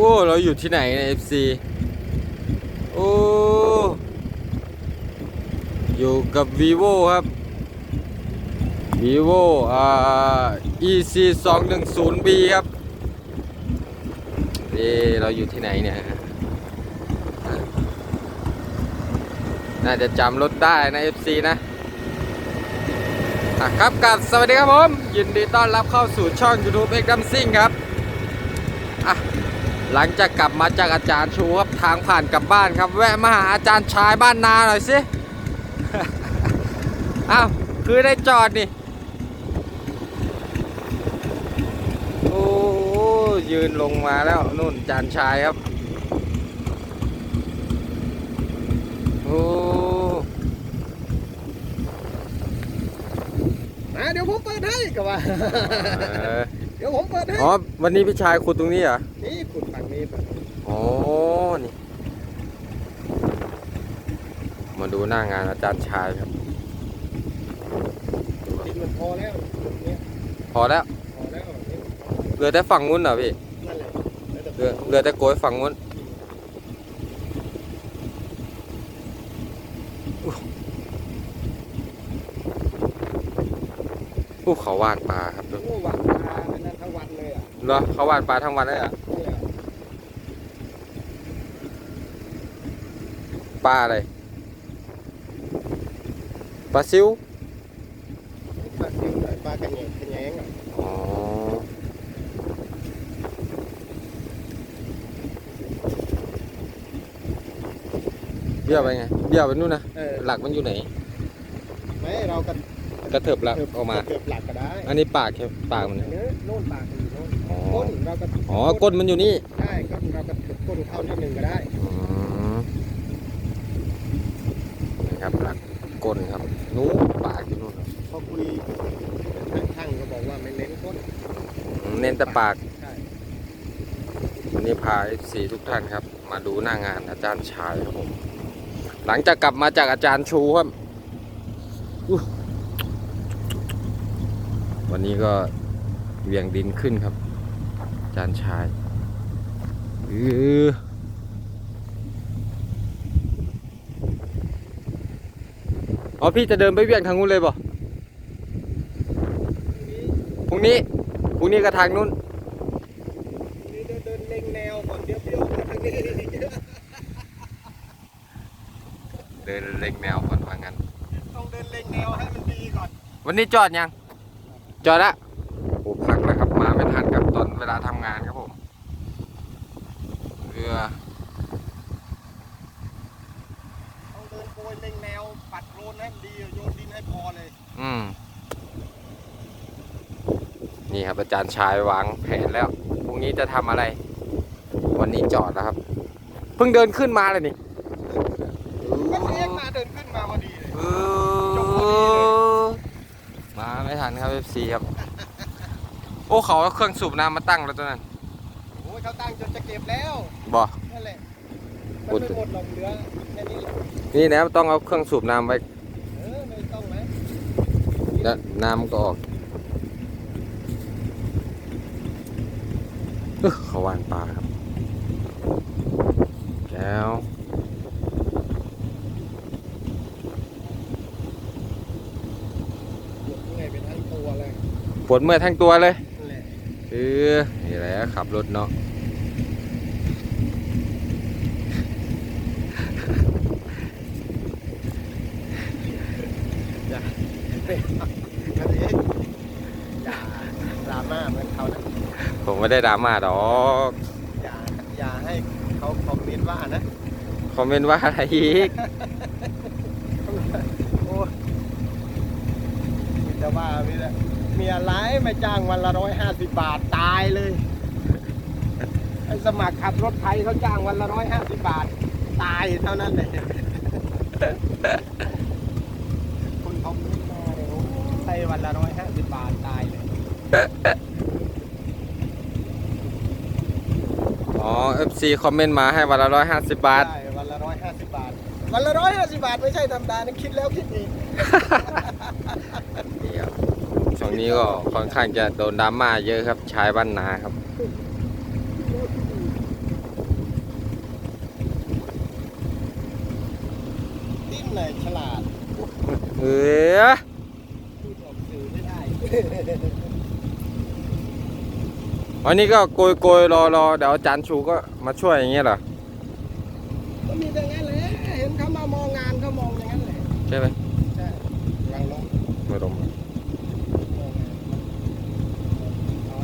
โอ้ เราอยู่ที่ไหนใน FC โอ้ อยู่กับ vivo ครับ vivo อ่า ec 2 1 0 b ครับเอเราอยู่ที่ไหนเนี่ย น่าจะจำรถได้นะ FC นะอะครับกับสวัสดีครับผม ยินดีต้อนรับเข้าสู่ช่อง YouTube X d a m s i n g ครับ อะ หลังจากกลับมาจากอาจารย์ชูครับทางผ่านกลับบ้านครับ แวะมาหาอาจารย์ชายบ้านนาหน่อยสิอ้าวคือได้จอดนี่ โอ้ยืนลงมาแล้วนู่นจานชายครับ โอ้อะเดี๋ยวผมเปิดให้ก็ว่าเออเดี๋ยวผมเปิดให้อ๋อวันนี้พี่ชายขุดตรงนี้เหรอนี่คุณฝั่งนี้ ฝั่งนี้โอ้นี่ มาดูหน้างานอาจารย์ชายครับ ดินมันพอแล้วเนี่ยพอแล้ว พอแล้วนี่เหลือแต่ฝั่งนู้นเหรอพี่ นั่นแหละแล้วแต่เหลือเหลือแต่โกยฝั่งนู้นผู้เขาวาดปลาครับโอ้หวังตาเป็นนั้นทั้งวันเลยอะ เหรอเขาวาดปลาทั้งวันเลยเหรอนี่แหละ ปลาอะไรปลาซิวปลาซิวปลากระแยงกระแยงอะอ๋อเบี้ยวไปไงเบี้ยวไปนู่นนะเออหลักมันอยู่ไหนไม่เราก็กระเถิบหลักออกมาเกือบหลักก็ได้อันนี้ปากใช่ปากมันเนื้อโน่นปากอยู่โน่นอ๋อก้นเราก็อ๋อก้นมันอยู่นี่ได้ก็เราก็ถึงก้นเข้านิดหนึ่งก็ได้ อืมนะ ครับหลักก้นครับ นู้นปากอยู่นู่นครับพอคุยช่างก็บอกว่าไม่เน้นก้นอืมเน้นแต่ปากใช่วันนี้พา FC ทุกท่านครับ มาดูหน้างานอาจารย์ชายครับผม หลังจากกลับมาจากอาจารย์ชูครับอู้วันนี้ก็เหวียงดินขึ้นครับ อาจารย์ชายเออ อ๋อพี่จะเดินไปเวียงทางนู้นเลยป่ะพรุ่งนี้พรุ่งนี้ก็ทางนู้นนี่เดินเดินเล็งแนวก่อนเดี๋ยวเดี๋ยวมาทางนี้เดินเล็กแนวก่อนว่างั้นต้องเดินเล็งแนวให้มันดีก่อน วันนี้จอดยัง จอดละโอ้พักแล้วครับมาไม่ทันครับตอนเวลาทำงานครับผมเรือ ต้องเดินโกยเล็งแนวปัดโรนให้มันดีโยนดิน ให้พอเลย อืม นี่ครับ อาจารย์ชายวางแผนแล้ว พรุ่งนี้จะทำอะไร วันนี้จอดแล้วครับ เพิ่งเดินขึ้นมาเลยนี่ก็เรียกมาเดินขึ้นมาพอดีเลย เออมาไม่ทันครับ FC ครับ โอ้เขาเอาเครื่องสูบน้ำมาตั้งแล้วตัวนั้นโอ้ยเขาตั้งจนจะเก็บแล้วบ่นั่นแหละมันไม่หมดหรอกเหลือแค่นี้แหละ นี่นะต้องเอาเครื่องสูบน้ำไว้ เออไม่ต้องนะ แล้วน้ำก็ออกเอ้อเขาวานปลาครับ แล้วหมดไงเป็นทั้งตัวเลยปวดเมื่อยทั้งตัวเลยนั่นแหละเออนี่แหละขับรถเนาะ นั่นเองอย่าดราม่าเหมือนเขานะ ผม ไม่ได้ดราม่าดอกอย่าอย่าให้เขาคอมเมนต์ว่านะคอมเมนต์ว่าอะไรอีกโอ้ยจะว่าไม่ได้เมียร้ายมาจ้างวันละร้อยห้าสิบบาทตายเลยไอ้สมัครขับรถไทยเขาจ้างวันละร้อยห้าสิบบาท ตายเท่านั้นเลยคุณคอมเมนต์มาเลยโอ้ใช้วันละร้อยห้าสิบบาทตายเลย อ๋อ FC คอมเมนต์มาให้วันละร้อยห้าสิบบาท ใช่วันละร้อยห้าสิบบาท วันละร้อยห้าสิบบาทไม่ใช่ธรรมดานะคิดแล้วคิดอีม่ครัช่วงนี้ก็ค่อนข้างจะโดนดราม่าเยอะครับชายบ้านนาครับ ดิ้นเลยฉลาดเออพูดออกสื่อไม่ได้ วันนี้ก็โกยโกยรอรอเดี๋ยวอาจารย์ชูก็มาช่วยอย่างเงี้ยเหรอก็มีแต่งั้นเลยเห็นเขามามองงานเขามองอย่างนั้นเลยใช่ไหมใช่วางลงไม่ตรงมองงานเอา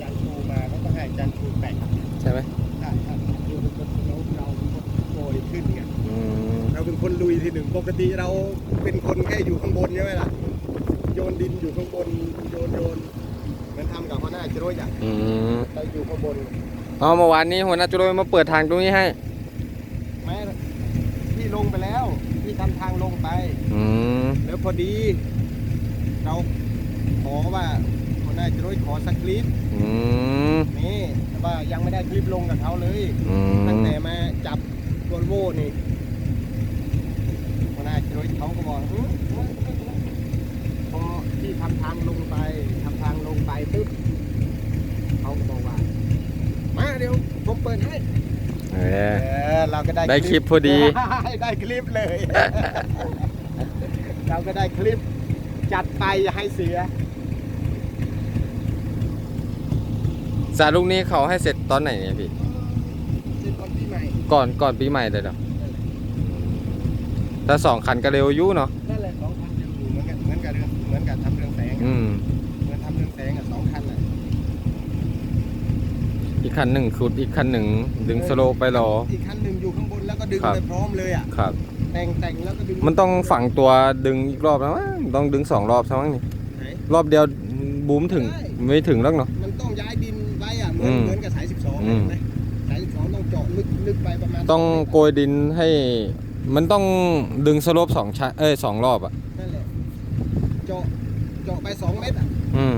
จันทูมาเขาก็ให้จันทูแปะใช่ไหมใช่ครับคือเป็นคนเราเราเป็นคนโกยขึ้นไงอืมเราเป็นคนลุยทีหนึ่งปกติเราเป็นคนแค่อยู่ข้างบนใช่ไหมล่ะโยนดินอยู่ข้างบนโยนโยนเหมัน ทำกับหัวหน้าจรวดอย่างอืมเราอยู่ข้างบนเอาเมื่อวานนี้หัวหน้าจุลมาเปิดทางตรงนี้ให้แม้พี่ลงไปแล้วพี่ทำทางลงไป อืมแล้วพอดี เราขอว่าหัวหน้าจรวดขอสักคลิปอืมนี่แต่ว่ายังไม่ได้คลิปลงกับเขาเลยอืตั้งมแต่มาจับวอลโว่นี่หัวหน้าจรวดเขาก็บอกอื้ออื้ออื้ออื้อ พอที่ทำทางลงไปทำทางลงไปปุ๊บเขาก็บอกว่า มาเดี๋ยวผมเปิดให้เอเอออเราก็ได้ได้คลิปพอดี ได้คลิปเลย เราก็ได้คลิปจัดไปอย่าให้เสียสารลูกนี้เขาให้เสร็จตอนไหนเนี่ยพี่เป็นคนที่ใหม่ก่อนก่อนปีใหม่เลยเหรอถ้าสองคันก็เร็วอยุ่เนาะ องแสงอืมเหมือนทำเรื่องแสงอะสองคันอะอีกคันหนึ่งขุดอีกคันหนึ่งดึงสโลปไปรอ อีกคันหนึ่งอยู่ข้างบนแล้วก็ดึงครับ ไปพร้อมเลยอะครับ แต่งแต่งแล้วก็ดึงมันต้องฝังตัวดึงอีกรอบนะมั้งต้องดึงสองรอบใช่มั้งนี่ไหน รอบเดียวบูมถึงใช่ไม่ถึงแล้วเนาะ มันต้องย้ายดินไว้อะเหมือนอืมเหมือนกับสายสิบสองอืม เห็นไหมสายสิบสองต้องเจาะลึกลึกไปประมาณต้องโกยดินให้ มันต้องดึงสโลปสองชั้นเอ้ยสองรอบอะนั่นแหละเจาะ เจาะไปสองเมตรอะอืม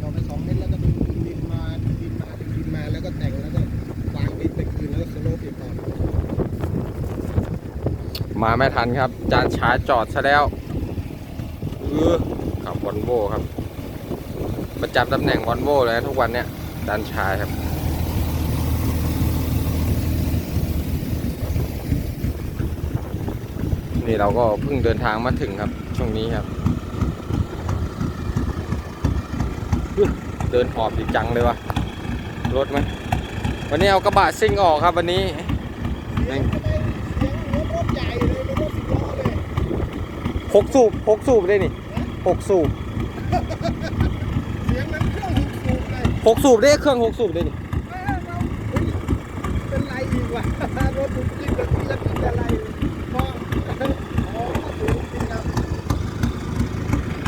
เราไปสองเมตรแล้วก็ดึงดินมาดึงดินมาดึงดินมาแล้วก็แต่งแล้วก็วางดินไปคืนแล้วก็สโลปอีกก่อนมาไม่ทันครับ จานชาจอดซะแล้วเออขับวอลโวครับประจำตำแหน่งวอลโวเลยนะทุกวันเนี้ยจานชายครับนี่เราก็เพิ่งเดินทางมาถึงครับ ช่วงนี้ครับอุ๊ย เดินหอบดีจังเลยวะรถไหมวันนี้เอากระบะซิ่งออกครับวันนี้เสียงรถใหญ่เลยรถสิบล้อเลยหกสูบหกสูบได้นี่หกสูบเสียนี่หกสูบเลยหกสูบได้เครื่องหกสูบได้นี่เอ้ยเราเฮ้ยเป็นไรอีกวะรถมันกินแบบนี้แล้วกินอะไรพออ๋อถูกจริงครับ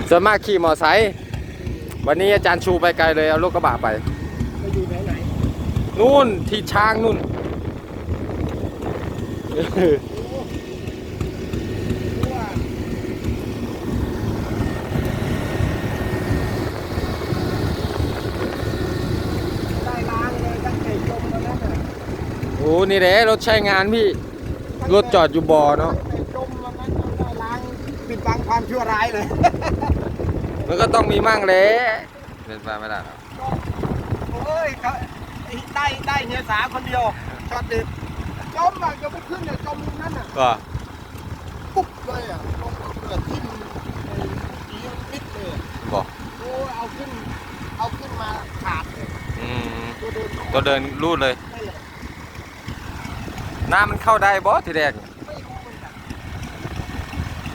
ส่วนมากขี่มอไซค์ วันนี้อาจารย์ชูไปไกลเลยเอารถกระบะไปไปอยู่ไหนไหนนู่นที่ช้างนู่นโอ้รู้ว่าได้ล้างเลยตั้งแต่จมแล้วนั่นน่ะโอ้นี่แหละรถใช้งานพี่รถจอดอยู่บ่อเนาะ ตั้งแต่จมแล้วนั้นได้ล้างปิดบังความชั่วร้ายเลย มันก็ต้องมีมั่งแหละเดินไปไม่ได้หรอกโอ้ยเขาได้ได้เฮียสาคนเดียวช็อตเด็ดจมอะยังไม่ขึ้นเลยจมนั่นอะก็ปุ๊บเลยอะลงเกลือทิ่มไอ้อีมิดเลยอะบอกโอ้ยเอาขึ้น เอาขึ้นมาขาดเลยอืมตัวเดินตัวเดินรูดเลยไม่เลยน้ำมันเข้าได้บอทีแรกไม่รู้เหมือนกัน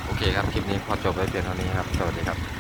โอเคครับ คลิปนี้พอจบไว้เพียงเท่านี้ครับ สวัสดีครับ